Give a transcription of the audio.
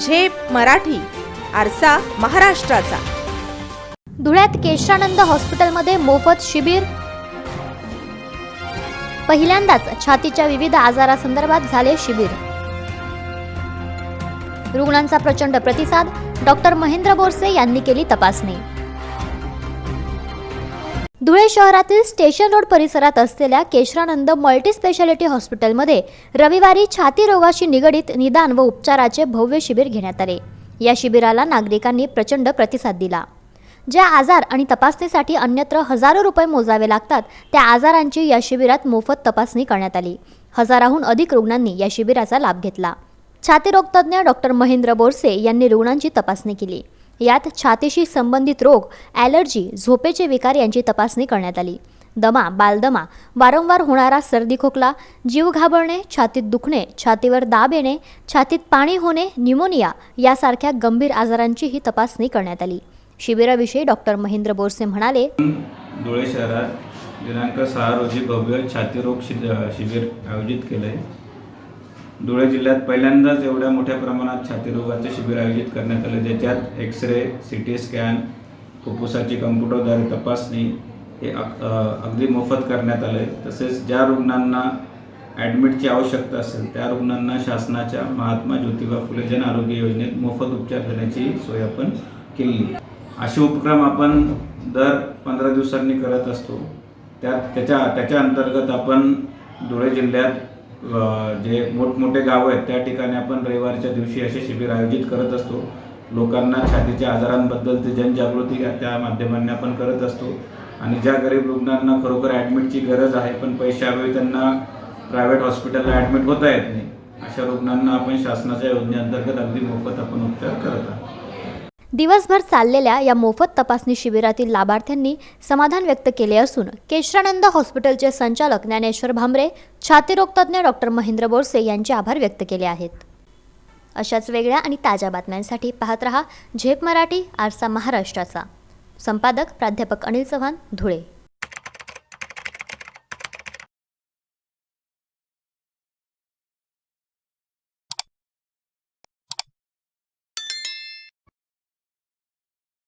झेप मराठी आरसा महाराष्ट्राचा. धुळ्यात केशरानंद हॉस्पिटलमध्ये मोफत शिबिर. पहिल्यांदाच छातीच्या विविध आजारासंदर्भात झाले शिबिर. रुग्णांचा प्रचंड प्रतिसाद डॉक्टर महेंद्र बोरसे यांनी केली तपासणी. धुळे शहरातील स्टेशन रोड परिसरात असलेल्या केशरानंद मल्टी स्पेशालिटी हॉस्पिटलमध्ये रविवारी छाती रोगाशी निगडीत निदान व उपचाराचे भव्य शिबिर घेण्यात आले. या शिबिराला नागरिकांनी प्रचंड प्रतिसाद दिला. ज्या आजार आणि तपासणीसाठी अन्यत्र हजारो रुपये मोजावे लागतात त्या आजारांची या शिबिरात मोफत तपासणी करण्यात आली. हजाराहून अधिक रुग्णांनी या शिबिराचा लाभ घेतला. छातीरोगतज्ञ डॉक्टर महेंद्र बोरसे यांनी रुग्णांची तपासणी केली. यात छातीशी संबंधित रोग ॲलर्जी झोपेचे विकार यांची तपासणी करण्यात आली. दमा बालदमा वारंवार होणारा सर्दी खोकला जीव घाबरणे छातीत दुखणे छातीवर दाब येणे छातीत पाणी होणे न्यूमोनिया यासारख्या गंभीर आजारांची ही तपासणी करण्यात आली. शिबिराविषयी डॉक्टर महेंद्र बोरसे म्हणाले धुळे शहरात दिनांक सहा रोजी भव्य छातीरोग शिबिर आयोजित केलं आहे धुळे जिल्ह्यात पहिल्यांदाच एवढ्या मोठ्या प्रमाणात छातीरोगाचे शिबिर आयोजित करण्यात आलं ज्याच्यात X ray C T scan फुफ्फुसाची कम्प्युटरद्वारे तपासणी हे अग- अगदी मोफत करण्यात आलं आहे तसेच ज्या रुग्णांना ॲडमिटची आवश्यकता असेल त्या रुग्णांना शासनाच्या महात्मा ज्योतिबा फुले जन आरोग्य योजनेत मोफत उपचार देण्याची सोय आपण केली असे उपक्रम आपण दर पंधरा दिवसांनी करत असतो. त्या त्याच्या त्याच्या अंतर्गत आपण धुळे जिल्ह्यात जे मोठमोठे गावं आहेत त्या ठिकाणी आपण रविवारच्या दिवशी असे शिबिर आयोजित करत असतो. लोकांना छातीच्या आजारांबद्दलची जनजागृती त्या माध्यमांनी आपण करत असतो. आणि ज्या गरीब रुग्णांना खरोखर ॲडमिटची गरज आहे पण पैशाअभावी त्यांना प्रायव्हेट हॉस्पिटलला ॲडमिट होता येत नाही अशा रुग्णांना आपण शासनाच्या योजनेअंतर्गत अगदी मोफत आपण उपचार करत आहोत. दिवसभर चाललेल्या या मोफत तपासणी शिबिरातील लाभार्थ्यांनी समाधान व्यक्त केले असून केशरानंद हॉस्पिटलचे संचालक ज्ञानेश्वर भांबरे छातीरोगतज्ञ डॉक्टर महेंद्र बोरसे यांचे आभार व्यक्त केले आहेत. अशाच वेगळ्या आणि ताज्या बातम्यांसाठी पाहत रहा झेप मराठी आरसा महाराष्ट्राचा. संपादक प्राध्यापक अनिल चव्हाण धुळे.